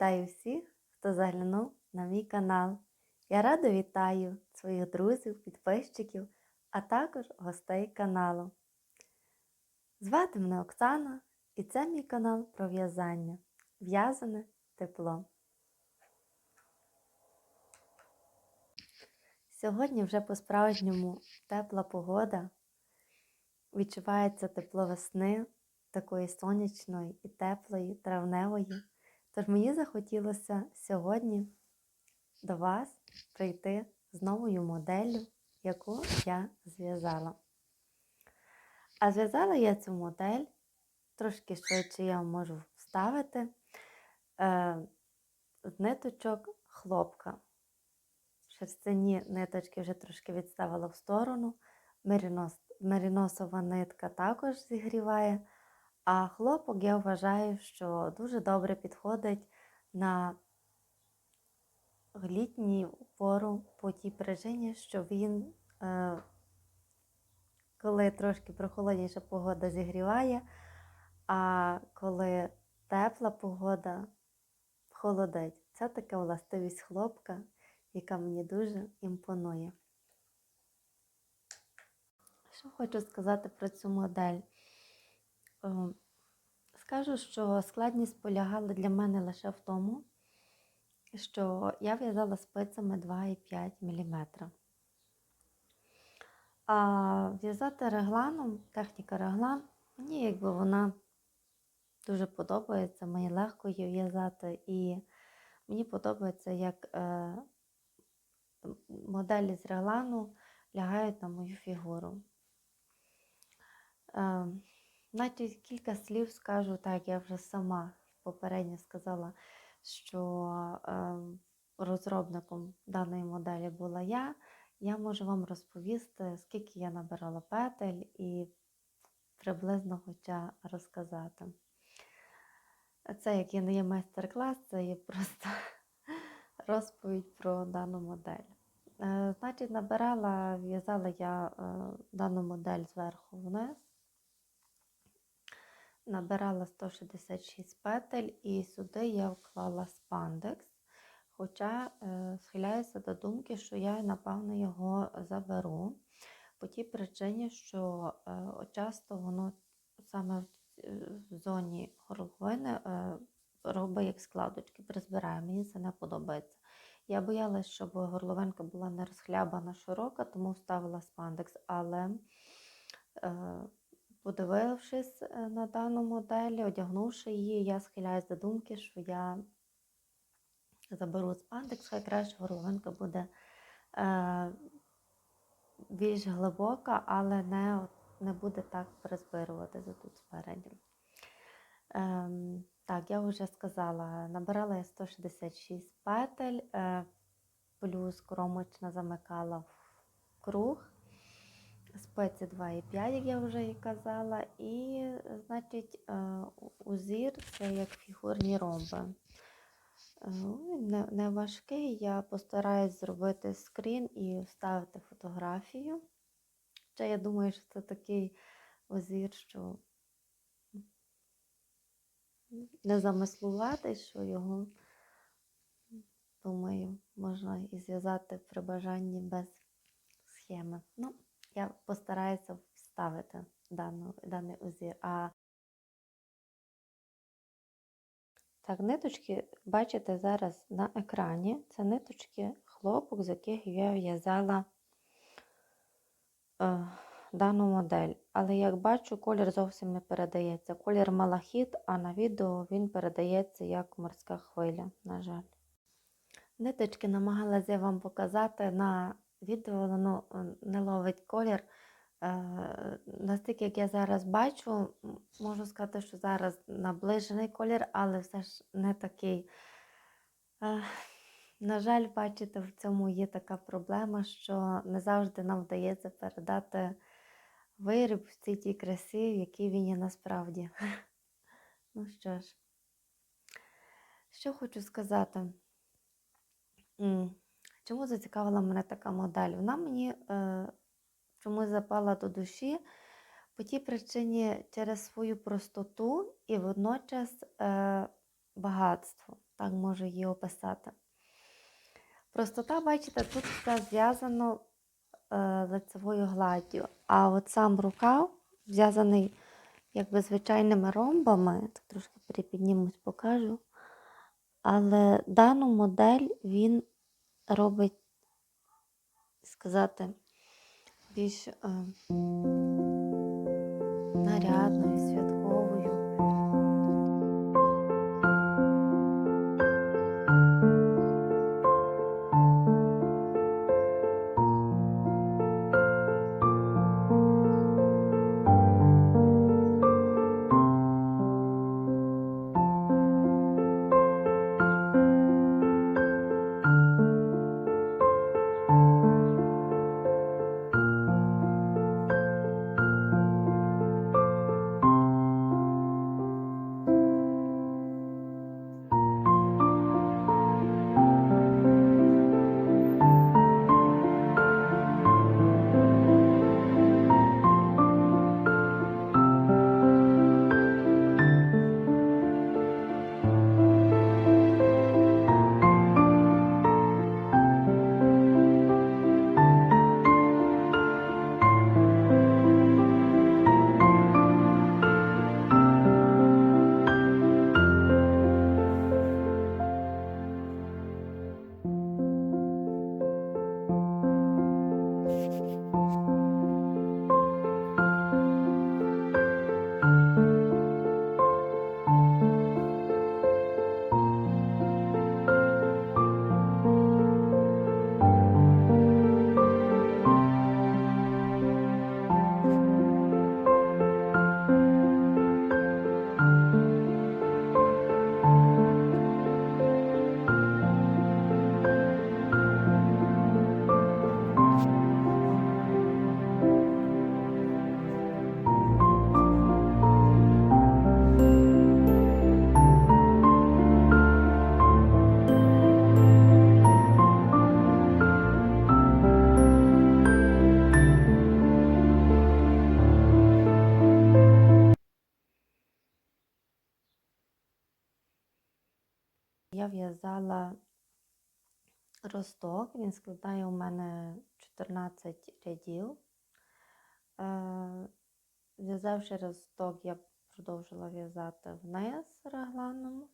Вітаю всіх, хто заглянув на мій канал. Я радо вітаю своїх друзів, підписчиків, а також гостей каналу. Звати мене Оксана, і це мій канал про в'язання. В'язане тепло. Сьогодні вже по-справжньому тепла погода. Відчувається тепло весни, такої сонячної і теплої, травневої. Тож мені захотілося сьогодні до вас прийти з новою моделлю, яку я зв'язала. А зв'язала я цю модель, трошки швидше я можу вставити, е, з ниточок хлопка. Шерстяні ниточки вже трошки відставила в сторону. Меринос, мериносова нитка також зігріває. А хлопок я вважаю, що дуже добре підходить на літню пору по тій причині, що він, е, коли трошки прохолодніша погода зігріває, а коли тепла погода холодить. Це така властивість хлопка, яка мені дуже імпонує. Що хочу сказати про цю модель? Е, Скажу, що складність полягала для мене лише в тому, що я в'язала спицями 2,5 мм. А в'язати регланом, техніка реглан, мені якби вона дуже подобається, мені легко її в'язати, і мені подобається, як е, моделі з реглану лягають на мою фігуру. Е, Навіть кілька слів скажу, так я вже сама попередньо сказала, що е, розробником даної моделі була я. Я можу вам розповісти, скільки я набирала петель і приблизно хоча розказати. Це як і не є майстер-клас, це є просто розповідь про дану модель. Е, Значить, набирала, в'язала я е, дану модель зверху вниз набирала 166 петель і сюди я вклала спандекс. Хоча е, схиляюся до думки, що я, напевно, його заберу. По тій причині, що е, часто воно саме в, в зоні горловини е, робить як складочки, призбирає. Мені це не подобається. Я боялася, щоб горловинка була не розхлябана широка, тому вставила спандекс, але е, Подивившись е, на дану модель, одягнувши її, я схиляюсь до думки, що я заберу спандекс, хай краще горловинка буде е, більш глибока, але не не буде так призбируватися тут спереді. Е, так, я вже сказала, набирала я 166 петель, е, плюс кромочна замикала в круг спеці 2,5, як я вже і казала, і, значить, е, узір це як фігурні ромби. Е, не, не важкий, я постараюсь зробити скрін і вставити фотографію. Ще я думаю, що це такий узір, що не замислувати, що його, думаю, можна і зв'язати при бажанні без схеми. Ну, я постараюся вставити дану, даний узір. А так, ниточки, бачите зараз на екрані. Це ниточки хлопок, з яких я в'язала е, дану модель. Але, як бачу, колір зовсім не передається. Колір малахіт, а на відео він передається як морська хвиля, на жаль. Ниточки намагалася я вам показати на відео воно е, не ловить колір. Е, настільки, як я зараз бачу, можу сказати, що зараз наближений колір, але все ж не такий. Е, на жаль, бачите, в цьому є така проблема, що не завжди нам вдається передати виріб в цій тій красі, який він є насправді. Ну що ж, що хочу сказати. Чому зацікавила мене така модель? Вона мені е, чомусь запала до душі по тій причині через свою простоту і водночас е, багатство, так можу її описати. Простота, бачите, тут все зв'язано е, лицевою гладдю. А от сам рукав зв'язаний якби звичайними ромбами. Так трошки припіднімусь, покажу. Але дану модель він робить, сказати, більш е, нарядною, в'язала росток, він складає у мене 14 рядів. Е, В'язавши росток, я продовжила в'язати вниз регланом.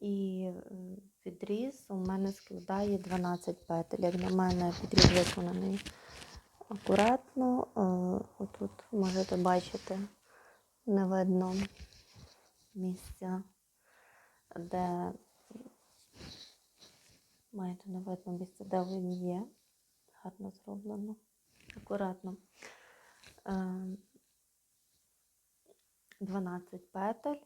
І е, підріз у мене складає 12 петель. Як на мене, підріз виконаний акуратно. Е, Отут можете бачити, не видно місця де майже не видно місце, де він є. Гарно зроблено, акуратно. Е, 12 петель.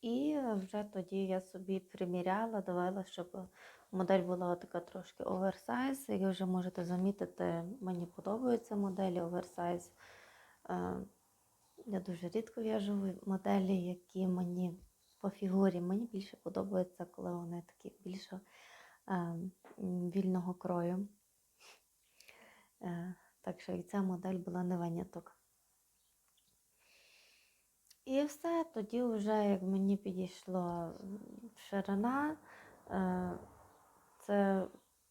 І вже тоді я собі приміряла, дивилася, щоб модель була така трошки оверсайз. Ви вже можете замітити, мені подобаються моделі оверсайз. Е, Я дуже рідко в'яжу моделі, які мені по фігурі. Мені більше подобається, коли вони такі більше е, вільного крою. Е, так що і ця модель була не виняток. І все, тоді вже, як мені підійшла ширина, е, це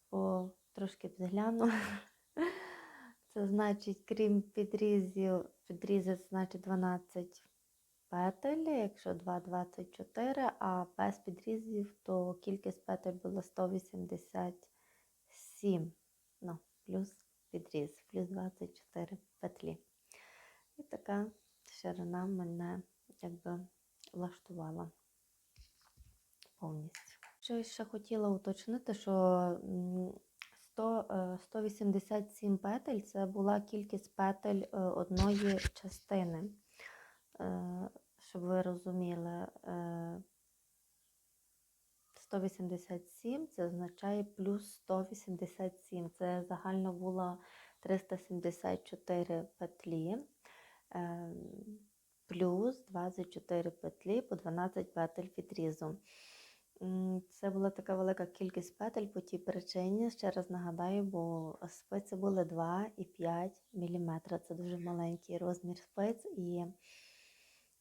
по трошки взгляну. Це значить, крім підрізів, підрізець, значить 12 петель, якщо 2 24, а без підрізів, то кількість петель було 187. Ну, плюс підріз, плюс 24 петлі. І така ширина мене якби влаштувала повністю. Що ще хотіла уточнити, що 100, 187 е, петель це була кількість петель е, одної частини. Е, щоб ви розуміли, 187 це означає плюс 187. Це загально було 374 петлі, плюс 24 петлі по 12 петель підрізу. Це була така велика кількість петель по тій причині, ще раз нагадаю, бо спиці були 2,5 мм. Це дуже маленький розмір спиць. І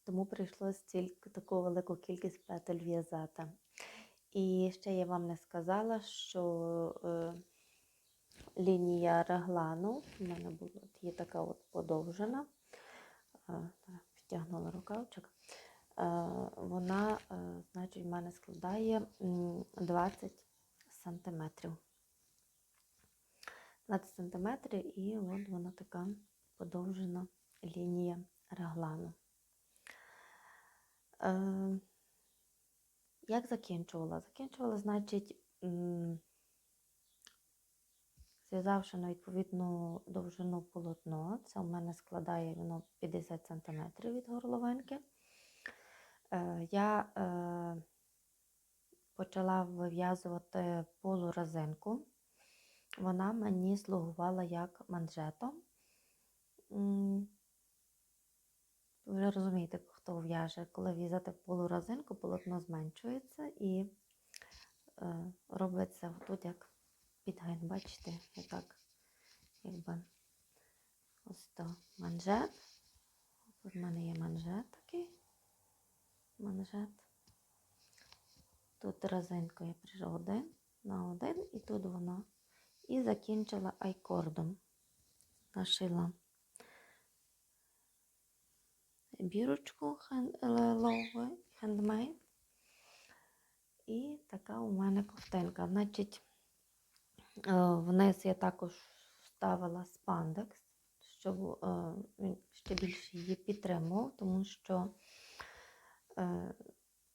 тому прийшлося стільки таку велику кількість петель в'язати. І ще я вам не сказала, що е, лінія реглану у мене була є така от подовжена. Е, підтягнула рукавчик. Е, вона, е, значить, в мене складає 20 сантиметрів. 20 сантиметрів, і от вона така подовжена лінія реглану. Е, як закінчувала? Закінчувала, значить, зв'язавши на відповідну довжину полотно, це у мене складає воно 50 см від горловинки. Е, Я е, почала вив'язувати полуразинку. Вона мені слугувала як манжетом. Ви розумієте, хто в'яже, коли в'язати полуразинку, полотно зменшується і е, робиться тут як підгин, бачите, отак, якби ось то манжет. В мене є манжет такий, манжет. Тут резинка я прижу один на один, і тут вона. І закінчила айкордом. Нашила бірочку хендмейд. І така у мене ковтинка. Значить, е, вниз я також вставила спандекс, щоб е, він ще більше її підтримував, тому що е,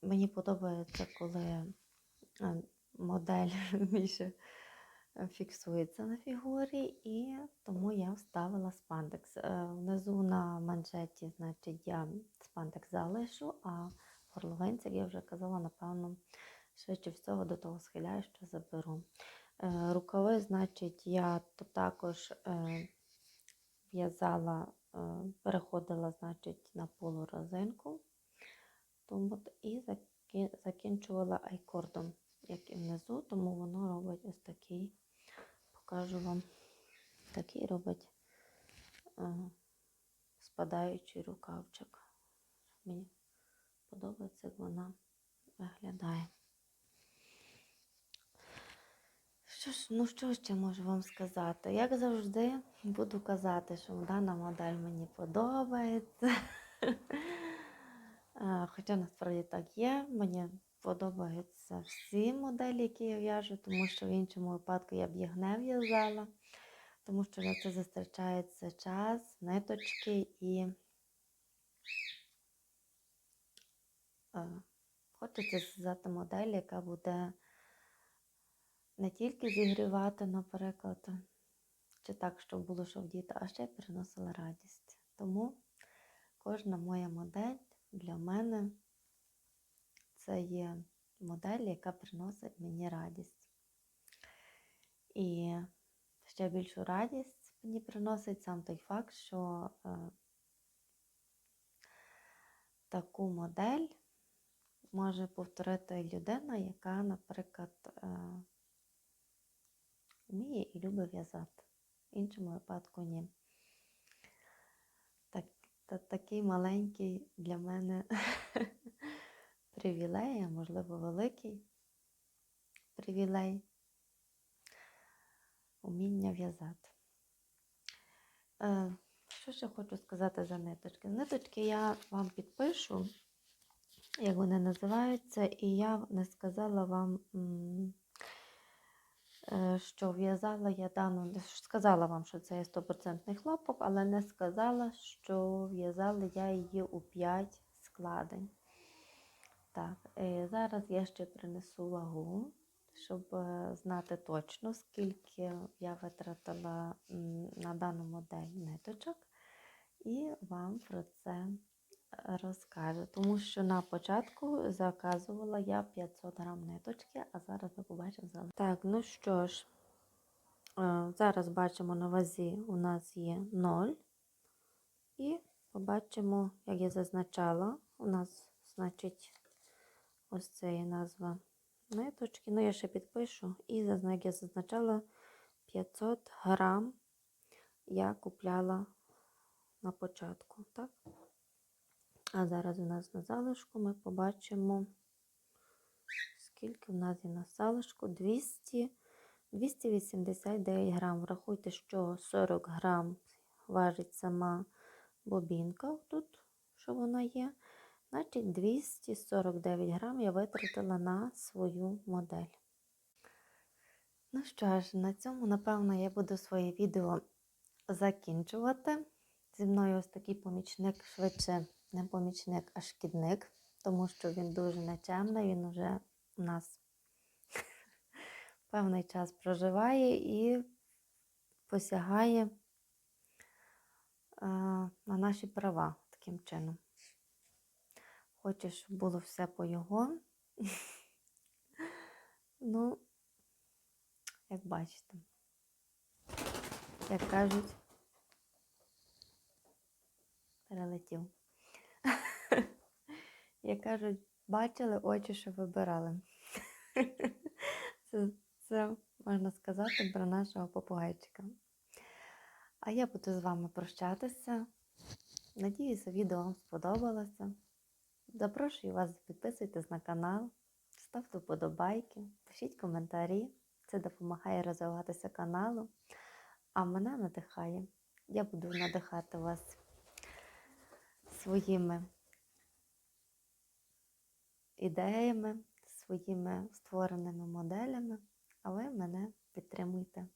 мені подобається, коли модель більше фіксується на фігурі, і тому я вставила спандекс. Внизу на манжеті, значить, я спандекс залишу, а горловинці, як я вже казала, напевно, швидше всього до того схиляю, що заберу. Рукави, значить, я тут також е, в'язала, е, переходила, значить, на полуразинку тому, і закінчувала айкордом, як і внизу, тому воно робить ось такий, покажу вам, такий робить е, спадаючий рукавчик. Мені подобається, як вона виглядає. Що ж, ну що ще можу вам сказати? Як завжди, буду казати, що дана модель мені подобається. Хоча насправді так є. Мені подобаються всі моделі, які я в'яжу, тому що в іншому випадку я б їх не в'язала, тому що на це зустрічається час, ниточки і хочеться зв'язати модель, яка буде не тільки зігрівати, наприклад, чи так, щоб було що вдіти, а ще й приносила радість. Тому кожна моя модель для мене це є модель, яка приносить мені радість. І ще більшу радість мені приносить сам той факт, що е, таку модель може повторити людина, яка, наприклад, е, вміє і любить в'язати. В іншому випадку ні. Так, та, Такий маленький для мене привілей, а можливо, великий привілей уміння в'язати. Е, що ще хочу сказати за ниточки? Ниточки я вам підпишу, як вони називаються, і я не сказала вам. Е, що в'язала я дану, сказала вам, що це є 100% хлопок, але не сказала, що в'язала я її у 5 складень. Так, е, Зараз я ще принесу вагу, щоб е, знати точно, скільки я витратила на дану модель ниточок, і вам про це розкажу. Тому що на початку заказувала я 500 грам ниточки, а зараз ви побачимо зараз. Так, ну що ж, е, зараз бачимо на вазі у нас є 0. І побачимо, як я зазначала, у нас, значить, ось це є назва ниточки. Ну, я ще підпишу. І як я зазначала 500 грам я купляла на початку. так? А зараз у нас на залишку ми побачимо, скільки в нас є на залишку 200, 289 грам. Врахуйте, що 40 грам важить сама бобінка тут, що вона є. Значить, 249 грам я витратила на свою модель. Ну що ж, на цьому, напевно, я буду своє відео закінчувати. Зі мною ось такий помічник, швидше не помічник, а шкідник, тому що він дуже нечемний, він вже у нас певний час проживає і посягає е, на наші права таким чином. Хоче, щоб було все по його. Ну, як бачите, як кажуть, перелетів. Як кажуть, бачили очі, що вибирали. Це, це можна сказати про нашого попугайчика. А я буду з вами прощатися. Надіюся, відео вам сподобалося. Запрошую вас, підписуйтесь на канал, ставте вподобайки, пишіть коментарі. Це допомагає розвиватися каналу, а мене надихає. Я буду надихати вас своїми ідеями, своїми створеними моделями, а ви мене підтримуйте,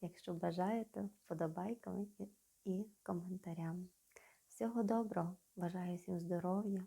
якщо бажаєте, вподобайками і, коментарями. Всього доброго! Бажаю всім здоров'я